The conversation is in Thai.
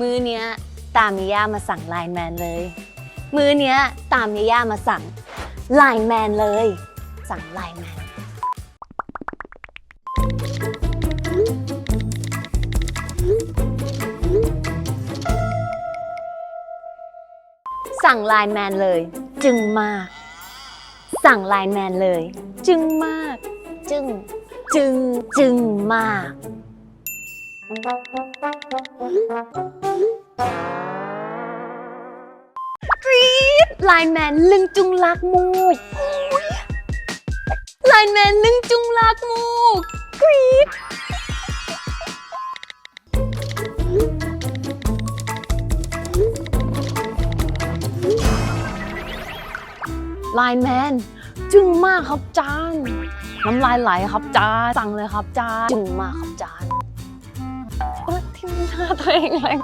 มือเนี้ยตามยาย่ามาสั่งไลน์แมนเลย มือเนี้ยตามยาย่ามาสั่งไลน์แมนเลย สั่งไลน์แมน สั่งไลน์แมนเลย จึงมากสั่งไลน์แมนเลย จึงมาก จึงจึงจึงมาก กรี๊ดไลน์แมนลึงจุงลักมูกโอ้ยไลน์แมนลึงจุงลักมูกกรี๊ดไลน์แมน จึ้งมากครับจาน น้ำลายไหลครับจานสั่งเลยครับจานจึ้งมากครับจานทิ้งหน้าตัวเองเลย